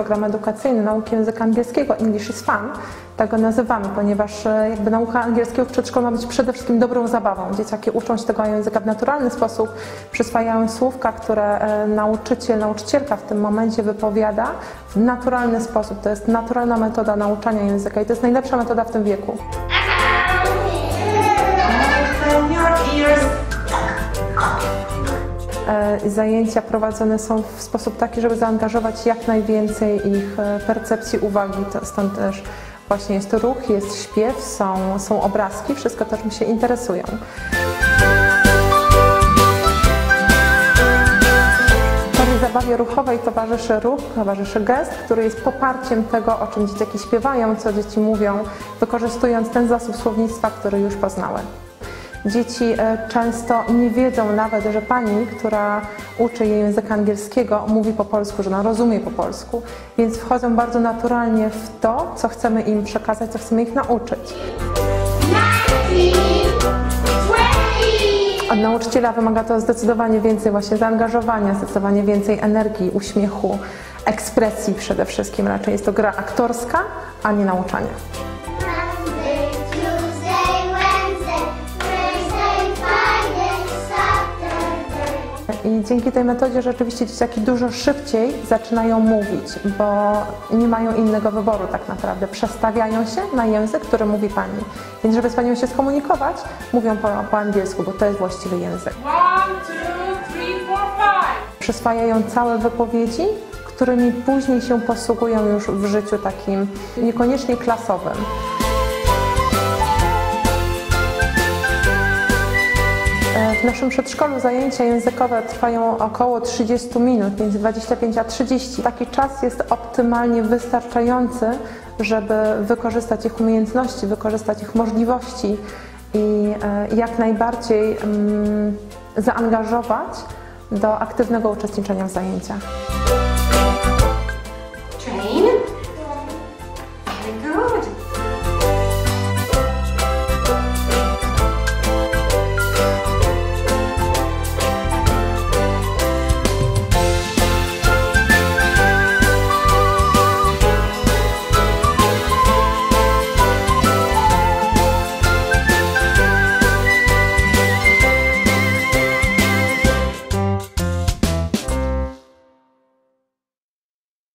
Program edukacyjny nauki języka angielskiego English is Fun, tak go nazywamy, ponieważ e, jakby nauka angielskiego w przedszkolu ma być przede wszystkim dobrą zabawą. Dzieciaki uczą się tego języka w naturalny sposób, przyswajają słówka, które e, nauczyciel, nauczycielka w tym momencie wypowiada w naturalny sposób. To jest naturalna metoda nauczania języka i to jest najlepsza metoda w tym wieku. Open your ears. Zajęcia prowadzone są w sposób taki, żeby zaangażować jak najwięcej ich e, percepcji uwagi. Stąd też właśnie jest ruch, jest śpiew, są, są obrazki, wszystko to, czym się interesują. Zabawie ruchowej towarzyszy ruch, towarzyszy gest, który jest poparciem tego, o czym dzieciaki śpiewają, co dzieci mówią, wykorzystując ten zasób słownictwa, który już poznały. Dzieci e, często nie wiedzą nawet, że pani, która uczy je języka angielskiego, mówi po polsku, że ona rozumie po polsku, więc wchodzą bardzo naturalnie w to, co chcemy im przekazać, co chcemy ich nauczyć. Od nauczyciela wymaga to zdecydowanie więcej właśnie zaangażowania, zdecydowanie więcej energii, uśmiechu, ekspresji przede wszystkim. Raczej jest to gra aktorska, a nie nauczanie. I dzięki tej metodzie rzeczywiście dzieciaki dużo szybciej zaczynają mówić, bo nie mają innego wyboru tak naprawdę. Przestawiają się na język, który mówi pani. Więc żeby z panią się skomunikować, mówią po, po angielsku, bo to jest właściwy język. One, two, three, four, five. Przyswajają całe wypowiedzi, którymi później się posługują już w życiu takim niekoniecznie klasowym. W naszym przedszkolu zajęcia językowe trwają około 30 minut, między 25 a 30. Taki czas jest optymalnie wystarczający, żeby wykorzystać ich umiejętności, wykorzystać ich możliwości i e, jak najbardziej mm, zaangażować do aktywnego uczestniczenia w zajęciach.